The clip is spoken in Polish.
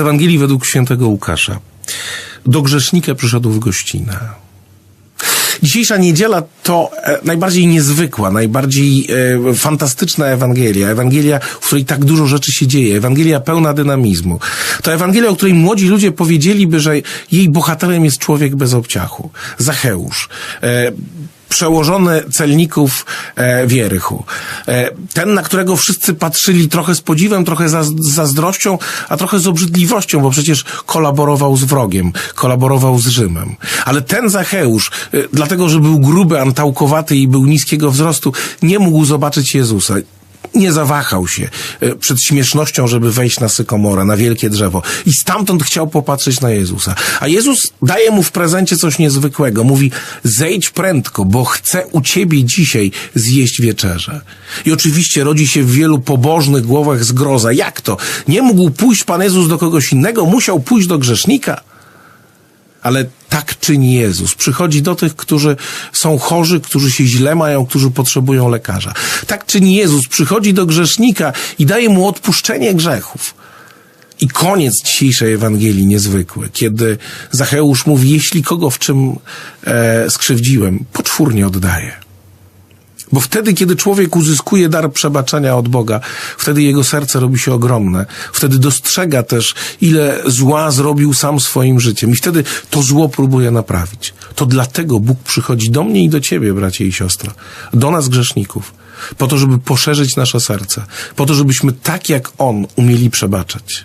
Ewangelii według świętego Łukasza. Do grzesznika przyszedł w gościnę. Dzisiejsza niedziela to e, najbardziej niezwykła, najbardziej e, fantastyczna Ewangelia. Ewangelia, w której tak dużo rzeczy się dzieje. Ewangelia pełna dynamizmu. To Ewangelia, o której młodzi ludzie powiedzieliby, że jej bohaterem jest człowiek bez obciachu. Zacheusz. E, przełożony celników e, Wierychu. E, ten, na którego wszyscy patrzyli trochę z podziwem, trochę z zazdrością, a trochę z obrzydliwością, bo przecież kolaborował z wrogiem, kolaborował z Rzymem. Ale ten Zacheusz, e, dlatego, że był gruby, antałkowaty i był niskiego wzrostu, nie mógł zobaczyć Jezusa nie zawahał się e, przed śmiesznością, żeby wejść na sykomora, na wielkie drzewo. I stamtąd chciał popatrzeć na Jezusa. A Jezus daje mu w prezencie coś niezwykłego. Mówi, zejdź prędko, bo chcę u ciebie dzisiaj zjeść wieczerzę. I oczywiście rodzi się w wielu pobożnych głowach zgroza. Jak to? Nie mógł pójść Pan Jezus do kogoś innego, musiał pójść do grzesznika. Ale tak czyni Jezus. Przychodzi do tych, którzy są chorzy, którzy się źle mają, którzy potrzebują lekarza. Tak czyni Jezus. Przychodzi do grzesznika i daje mu odpuszczenie grzechów. I koniec dzisiejszej Ewangelii niezwykły, kiedy Zacheusz mówi, jeśli kogo w czym e, skrzywdziłem, poczwórnie oddaję. Bo wtedy, kiedy człowiek uzyskuje dar przebaczenia od Boga, wtedy jego serce robi się ogromne. Wtedy dostrzega też, ile zła zrobił sam swoim życiem. I wtedy to zło próbuje naprawić. To dlatego Bóg przychodzi do mnie i do ciebie, bracie i siostro. Do nas grzeszników. Po to, żeby poszerzyć nasze serce. Po to, żebyśmy tak jak On umieli przebaczać.